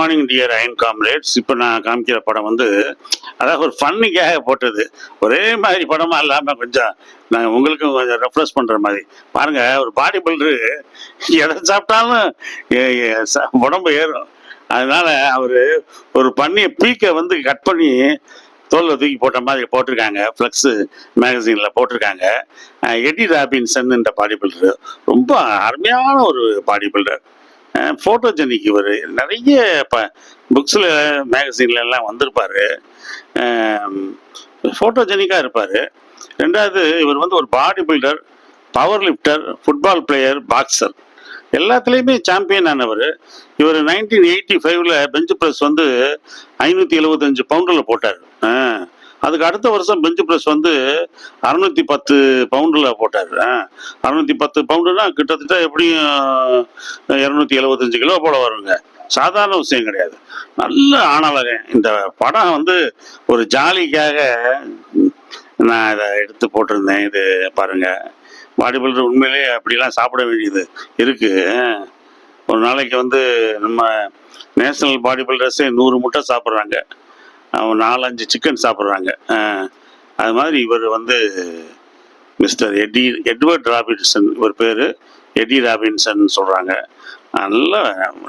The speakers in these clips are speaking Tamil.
மார்னிங் டியர் அயன் காம்ரேட்ஸ் இப்போ நான் காமிக்கிற படம் வந்து அதாவது ஒரு ஃபன்னுக்காக போட்டது. ஒரே மாதிரி படமா இல்லாமல் கொஞ்சம் நாங்கள் உங்களுக்கும் கொஞ்சம் ரெஃப்ரெஷ் பண்ணுற மாதிரி. பாருங்க ஒரு பாடி பில்டரு எதை சாப்பிட்டாலும் உடம்பு ஏறும். அதனால அவர் ஒரு பண்ணிய பீக்கை வந்து கட் பண்ணி தோல்ல தூக்கி போட்ட மாதிரி போட்டிருக்காங்க. ஃப்ளக்ஸு மேகசினில் போட்டிருக்காங்க. எடி ராபின்சன் என்ற பாடி பில்டர் ரொம்ப அருமையான ஒரு பாடி பில்டர் ஃபோட்டோஜெனிக் இவர். நிறைய இப்போ புக்ஸில் மேகசின்ல எல்லாம் ஃபோட்டோஜெனிக்காக இருப்பார். ரெண்டாவது இவர் வந்து ஒரு body builder power lifter football player boxer எல்லாத்துலேயுமே சாம்பியன் ஆனவர். இவர் நைன்டீன் எயிட்டி ஃபைவ்ல பெஞ்ச் ப்ரெஸ் வந்து ஐநூற்றி எழுபத்தஞ்சு பவுண்டில் போட்டார். அதுக்கு அடுத்த வருஷம் பெஞ்ச் ப்ரெஸ் வந்து அறுநூத்தி பத்து பவுண்டில் போட்டார். அறுநூத்தி பத்து பவுண்டுனா கிட்டத்தட்ட எப்படியும் இரநூத்தி எழுபத்தஞ்சு கிலோ போல வருங்க. சாதாரண விஷயம் கிடையாது. நல்ல ஆணழகன் இந்த படம் வந்து ஒரு ஜாலிக்காக நான் இதை எடுத்து போட்டிருந்தேன். இது பாருங்க. பாடி பில்டர் உண்மையிலேயே அப்படிலாம் சாப்பிட வேண்டியது இருக்கு. ஒரு நாளைக்கு வந்து நம்ம நேஷனல் பாடி பில்டர்ஸே நூறு முட்டை சாப்பிட்றாங்க. நாலஞ்சு சிக்கன் சாப்பிட்றாங்க. அது மாதிரி இவர் வந்து மிஸ்டர் எடி எட்வர்ட் ராபின்சன் இவர் பேர் எடி ராபின்சன் சொல்கிறாங்க நல்ல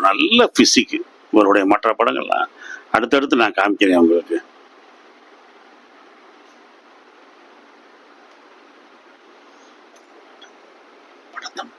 நல்ல ஃபிசிக்கு இவருடைய மற்ற படங்கள்லாம். அடுத்தடுத்து நான் காமிக்கிறேன் உங்களுக்கு. படத்தம்